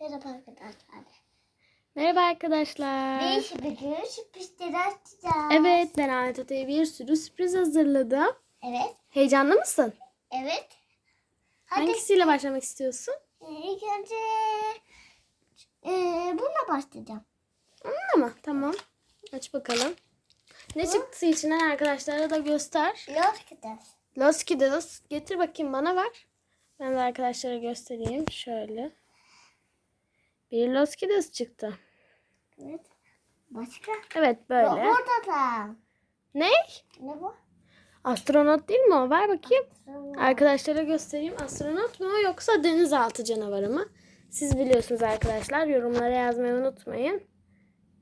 Merhaba arkadaşlar. Merhaba arkadaşlar. Biz bugün sürprizleri açacağız. Evet ben Ahmet Atay'a bir sürü sürpriz hazırladım. Evet. Heyecanlı mısın? Evet. Hadi Hangisiyle başlamak istiyorsun? ilk önce e, bununla başlayacağım. Bununla mı? Tamam. Aç bakalım. Ne çıktı içinden arkadaşlara da göster. Los gideceğiz. Los Kidos. Getir bakayım bana ver. Ben de arkadaşlara göstereyim. Şöyle. Bir Los Kidos çıktı. Evet. Başka? Evet böyle. Burada da. Ne? Ne bu? Astronot değil mi o? Ver bakayım. Arkadaşlara göstereyim. Astronot mu yoksa denizaltı canavarı mı? Siz biliyorsunuz arkadaşlar. Yorumlara yazmayı unutmayın.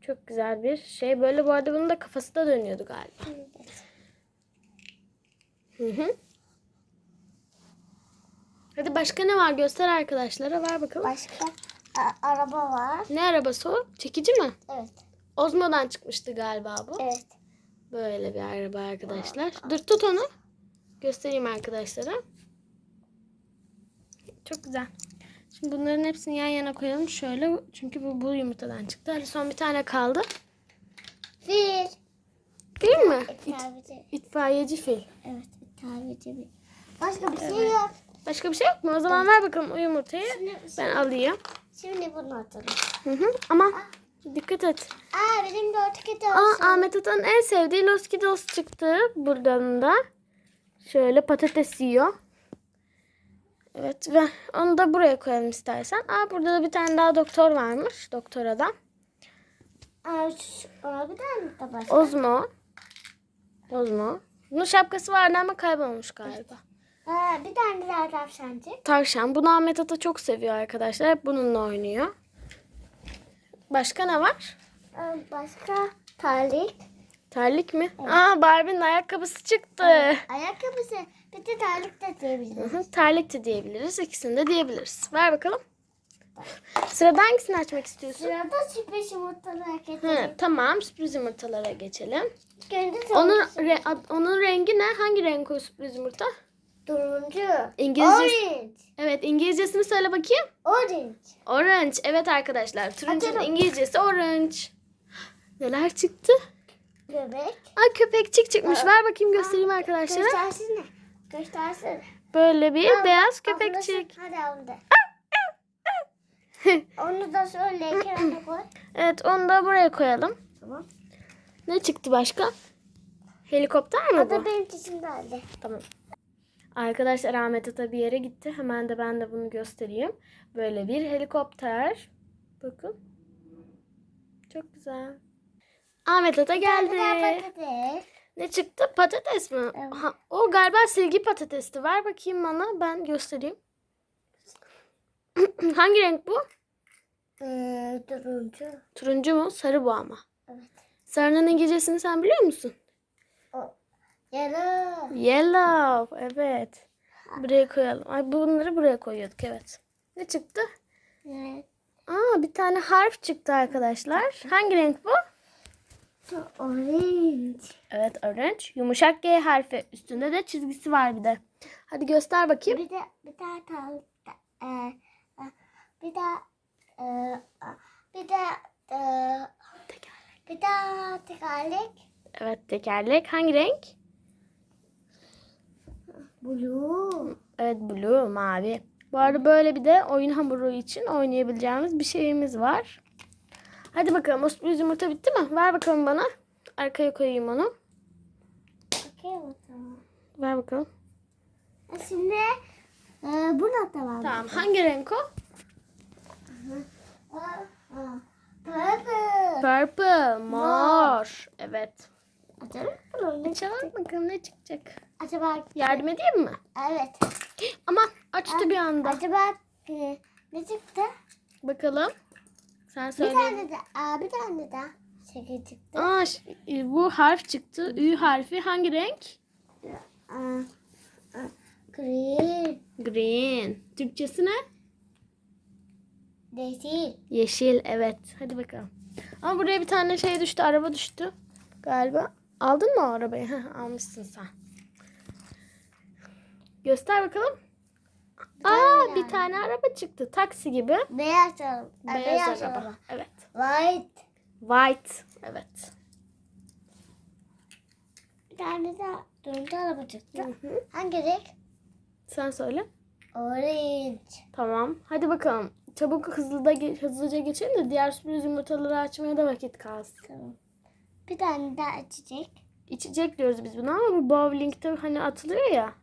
Çok güzel bir şey. Böyle bu arada bunun da kafası da dönüyordu galiba. Hı hı. Hadi başka ne var? Göster arkadaşlara. Ver bakalım. Başka a- araba var. Ne arabası o? Çekici mi? Evet. Ozmo'dan çıkmıştı galiba bu. Evet. Böyle bir araba arkadaşlar. Dur tut onu. Göstereyim arkadaşlara. Çok güzel. Şimdi bunların hepsini yan yana koyalım şöyle. Çünkü bu, bu yumurtadan çıktı. Hadi son bir tane kaldı. Fil. Değil mi? İtfaiyeci. İtfaiyeci fil. Evet. İtfaiyeci bir. Başka bir şey yok. Başka bir şey yok mu? O zaman ver bakalım o yumurtayı. Şimdi, Ben alayım. Şimdi bunu atalım. Hı hı. Ama dikkat et. Aa benim de ortak eti Aa, olsun. Ahmet Atan'ın en sevdiği Los Kidos çıktı. Buradan da. Şöyle patates yiyor. Evet ve onu da buraya koyalım istersen. Aa burada da bir tane daha doktor varmış. Doktor adam. Aa, şu, aa, bir tane de başka. Ozmo. Ozmo. Bunun şapkası vardı ama kaybolmuş galiba. Aa, bir tane daha tavşancık. Tavşan. Bunu Ahmet Ata çok seviyor arkadaşlar. Hep bununla oynuyor. Başka ne var? Aa, başka terlik. Terlik mi? Aa Barbie'nin ayakkabısı çıktı. Ayakkabısı. Bir de terlik de diyebiliriz. hı, Terlik de diyebiliriz. İkisini de diyebiliriz. Ver bakalım. Sırada hangisini açmak istiyorsun? Sırada sürpriz yumurtalı hareket Hı, tamam sürpriz yumurtalara geçelim. Onun re- onun rengi ne? Hangi renk o sürpriz yumurta? Turuncu. İngilizce- Orange. Evet İngilizcesini söyle bakayım. Orange. Orange. Evet arkadaşlar. Turuncunun. İngilizcesi orange. Neler çıktı? Göbek. Ay köpekçik çıkmış. Ver bakayım göstereyim arkadaşlara. Göstersene. Göstersene. Böyle bir Al, beyaz köpekçik. Hadi onu da. Onu da şöyle kenara koy. evet onu da buraya koyalım. Tamam. Ne çıktı başka? Helikopter mi O da bu? benim çizimlerdi. Tamam. Arkadaşlar Ahmet Ata bir yere gitti. Hemen de ben de bunu göstereyim. Böyle bir helikopter. Bakın. Çok güzel. Ahmet Ata geldi. Patates. Ne çıktı? Patates mi? Evet. Ha, o galiba silgi patatesti. Ver bakayım bana. Ben göstereyim. Hangi renk bu? Ee, turuncu. Turuncu mu? Sarı bu ama. Evet. Sarının İngilizcesini sen biliyor musun? Yarı. Yellow. Evet. Buraya koyalım. Ay bunları buraya koyuyorduk evet. Ne çıktı? Evet. Aa bir tane harf çıktı arkadaşlar. Hangi renk bu? Orange. Evet orange. Yumuşak G harfi. Üstünde de çizgisi var bir de. Hadi göster bakayım. Bir de bir daha e, bir daha e, bir de e, bir daha tekerlek Evet tekerlek. Hangi renk? Blue Evet blue mavi. Bu arada böyle bir de oyun hamuru için oynayabileceğimiz bir şeyimiz var. Hadi bakalım o sürpriz yumurta bitti mi? Ver bakalım bana. Arkaya koyayım onu. Okey bakalım. Ver bakalım. Şimdi e, buna da var. Tamam hangi renk o? Purple. Purple. Mor. Evet. Açalım bunu. Ne Açalım bakalım ne çıkacak. Acaba Yardım edeyim mi? evet. Ama açtı bir anda. Acaba e, ne çıktı? Bakalım. Sen Bir söyle. tane de aa, bir tane daha şeker çıktı. Aa, ş- e, bu harf çıktı. Ü harfi hangi renk? Aa, aa, green. Green. Türkçesi ne? Değil. Yeşil. Evet. Hadi bakalım. Ama buraya bir tane şey düştü. Araba düştü. Galiba. Aldın mı o arabayı? Heh, almışsın sen. Göster bakalım. Aa bir tane araba çıktı. Taksi gibi. Beyaz araba. Beyaz, Beyaz, araba. araba. Evet. White. White. Evet. Bir tane de turuncu araba çıktı. Hı hı. Hangi renk? Sen söyle. Orange. Tamam. Hadi bakalım. Çabuk hızlı da ge- hızlıca geçelim de diğer sürpriz yumurtaları açmaya da vakit kalsın. Tamam. Bir tane daha açacak. İçecek diyoruz biz buna ama bu bowling'de hani atılıyor ya.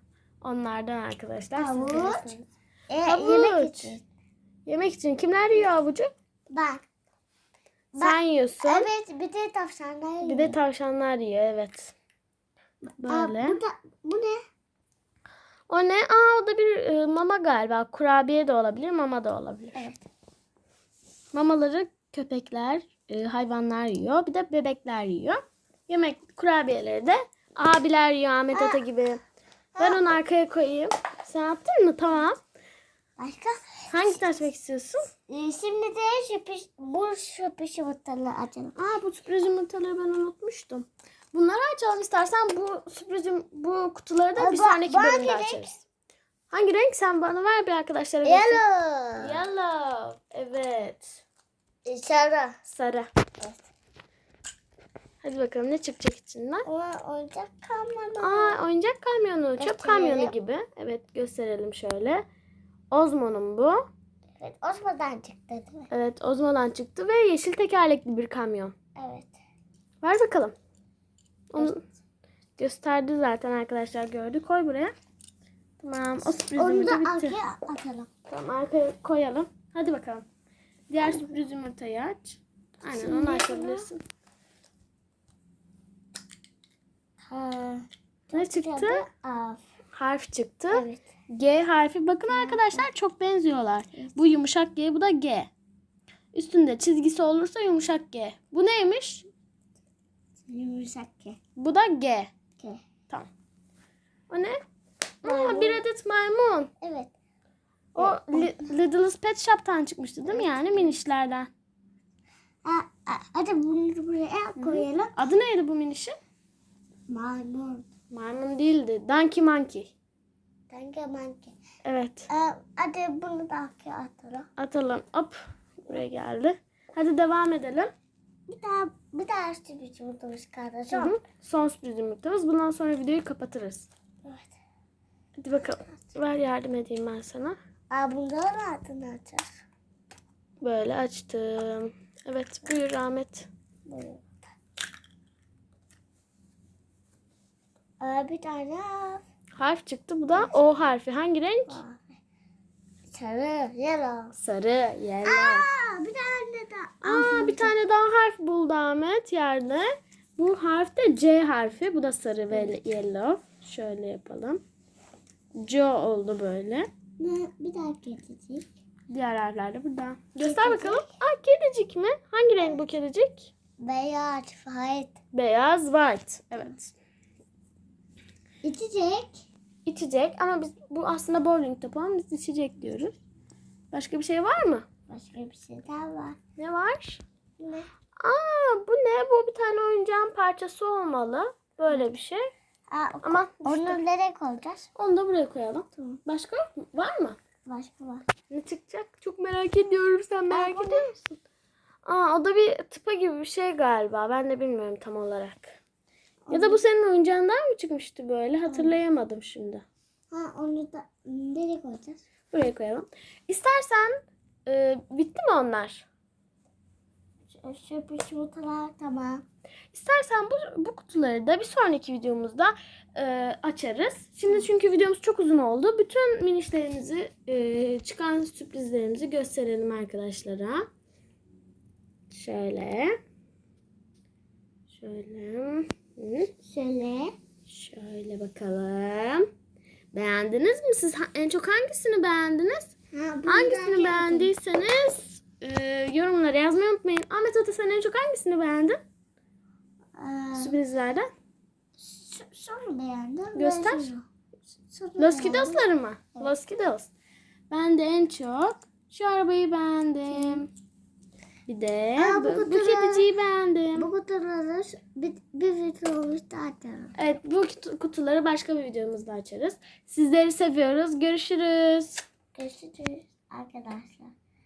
Onlardan arkadaşlar. Havuç. E, Havuç. yemek için. Yemek için kimler yiyor avucu? Ben. Sen yiyorsun. Evet bir de tavşanlar Bir de tavşanlar yiyor evet. Aa, Böyle. bu, da, bu ne? O ne? Aa o da bir e, mama galiba. Kurabiye de olabilir, mama da olabilir. Evet. Mamaları köpekler, e, hayvanlar yiyor. Bir de bebekler yiyor. Yemek kurabiyeleri de abiler yiyor Ahmet Ata gibi. Ben onu arkaya koyayım. Sen yaptın mı? Tamam. Başka? Hangisini açmak istiyorsun? Ee, şimdi de şöpiş, bu şöpiş yumurtaları açalım. Aa bu sürpriz yumurtaları ben unutmuştum. Bunları açalım istersen bu sürpriz yum- bu kutuları da Aa, bir bu- sonraki bu hangi bölümde renk? açarız. Hangi renk? Sen bana ver bir arkadaşlara göster. Yellow. Yellow. Evet. Sarı. Sarı. Evet. Hadi bakalım ne çıkacak içinden. O oyuncak kalmadı. Aa oyuncak kamyonu, çöp kamyonu gibi. Evet gösterelim şöyle. Ozmo'nun bu. Evet, Osman'dan çıktı değil mi? Evet Ozmo'dan çıktı ve yeşil tekerlekli bir kamyon. Evet. Ver bakalım. Onu gösterdi zaten arkadaşlar gördü. Koy buraya. Tamam o sürpriz Onu da bitti. arkaya atalım. Tamam arkaya koyalım. Hadi bakalım. Diğer sürpriz yumurtayı aç. Aynen onu açabilirsin. Ha. Ne çıktı? Af. Harf çıktı. Evet. G harfi. Bakın arkadaşlar çok benziyorlar. Bu yumuşak G, bu da G. Üstünde çizgisi olursa yumuşak G. Bu neymiş? Yumuşak ki. Bu da G. Ki. Tamam. O ne? Aa, bir adet maymun. Evet. O Li- Lidl's Pet Shop'tan çıkmıştı değil mi yani minişlerden? Ha, ha, hadi bunu buraya koyalım. Adı neydi bu minişin? Maymun. Maymun değildi. Donkey Monkey. Tenge manke. Evet. Ee, hadi bunu da atalım. Atalım. Hop. Buraya geldi. Hadi devam edelim. Bir daha bir daha bir yumurtamız. Hı hı. Son sürpriz yumurtamız. Bundan sonra videoyu kapatırız. Evet. Hadi bakalım. Ver yardım edeyim ben sana. Aa bunların altını açacağız. Böyle açtım. Evet buyur Ahmet. Buyurun. Aa, bir tane Harf çıktı. Bu da O harfi. Hangi renk? Sarı, yellow. Sarı. Yellow. Aa, bir tane daha. Aa, bir tane daha harf buldu Ahmet yerde. Bu harf de C harfi. Bu da sarı ve yellow. Şöyle yapalım. C oldu böyle. Ne, bir daha geçecek. Diğer harfler de burada. Göster bakalım. Aa, kedicik mi? Hangi renk bu kedicik? Beyaz, white. Beyaz, white. Evet. İçecek. İçecek ama biz bu aslında bowling topu ama biz içecek diyoruz. Başka bir şey var mı? Başka bir şey daha var. Ne var? Ne? Aa bu ne? Bu bir tane oyuncağın parçası olmalı. Böyle bir şey. Aa, Ama onu nereye koyacağız? onu da buraya koyalım. Başka yok mu? Var mı? Başka var. Ne çıkacak? Çok merak ediyorum. Sen merak ne? ediyor musun? Aa o da bir tıpa gibi bir şey galiba. Ben de bilmiyorum tam olarak. Ya da bu senin oyuncağından mı çıkmıştı böyle? Hatırlayamadım şimdi. Ha onu da nereye koyacağız? Buraya koyalım. İstersen e, bitti mi onlar? Şu, şu bir yumurtalar tamam. İstersen bu, bu kutuları da bir sonraki videomuzda e, açarız. Şimdi çünkü videomuz çok uzun oldu. Bütün minişlerimizi, e, çıkan sürprizlerimizi gösterelim arkadaşlara. Şöyle. Şöyle. Hı. Şöyle. Şöyle bakalım. Beğendiniz mi? Siz en çok hangisini beğendiniz? Ha, Hangisini beğendiyseniz e, yorumlara yazmayı unutmayın. Ahmet Ata sen en çok hangisini beğendin? Aa, Sürprizlerden. şunu beğendim. Göster. Los. Kidos'ları mı? Los Kidos. Ben de en çok şu arabayı beğendim. Bir de Aa, bu bu, bu kutular- kediciyi beğendim. Bu kutuları bir, bir videomuzda açalım. Evet bu kutu- kutuları başka bir videomuzda açarız. Sizleri seviyoruz. Görüşürüz. Görüşürüz arkadaşlar.